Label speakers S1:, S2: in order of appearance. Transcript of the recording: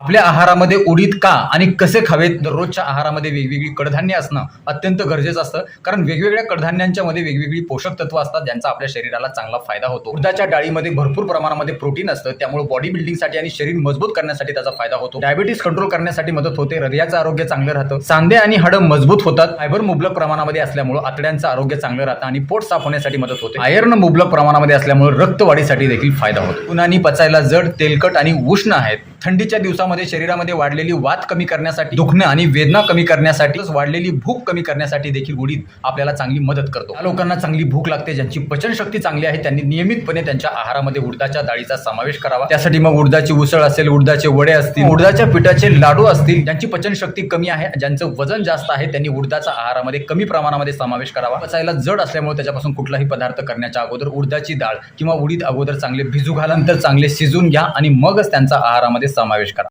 S1: आपल्या आहारामध्ये उडीद का आणि कसे खावेत? दररोजच्या आहारामध्ये वेगवेगळी कडधान्य असणं अत्यंत गरजेचं असतं. कारण वेगवेगळ्या कडधान्यांच्या मध्ये वेगवेगळी पोषक तत्व असतात ज्यांचा आपल्या शरीराला चांगला फायदा होतो. उडदाच्या डाळीमध्ये भरपूर प्रमाणामध्ये प्रोटीन असतं. त्यामुळे बॉडी बिल्डिंगसाठी आणि शरीर मजबूत करण्यासाठी त्याचा फायदा होतो. डायबिटीस कंट्रोल करण्यासाठी मदत होते. हृदयाचं आरोग्य चांगलं राहतं. सांधे आणि हाडं मजबूत होतात. फायबर मुबलक प्रमाणामध्ये असल्यामुळे आतड्यांचं आरोग्य चांगलं राहतं आणि पोट साफ होण्यासाठी मदत होते. आयर्न मुबलक प्रमाणामध्ये असल्यामुळे रक्तवाढीसाठी देखील फायदा होतो. उन्हानी पचायला जड तेलकट आणि उष्ण आहेत. थंडीच्या दिवसामध्ये शरीरामध्ये वाढलेली वात कमी करण्यासाठी दुखणं आणि वेदना कमी करण्यासाठी वाढलेली भूक कमी करण्यासाठी देखील उडीद आपल्याला चांगली मदत करतो. या लोकांना चांगली भूक लागते ज्यांची पचनशक्ती चांगली आहे त्यांनी नियमितपणे त्यांच्या आहारामध्ये उडदाच्या डाळीचा समावेश करावा. त्यासाठी मग उडदाची उसळ असेल उडदाचे वडे असतील उडदाच्या पिठाचे लाडू असतील ज्यांची पचनशक्ती कमी आहे ज्यांचं वजन जास्त आहे त्यांनी उडदाचा आहारामध्ये कमी प्रमाणामध्ये समावेश करावा. पचायला जड असल्यामुळे त्याच्यापासून कुठलाही पदार्थ करण्याच्या अगोदर उडदाची डाळ किंवा उडीद अगोदर चांगले भिजू घाला नंतर चांगले शिजून घ्या आणि मगच त्यांचा आहारामध्ये समावेश करा.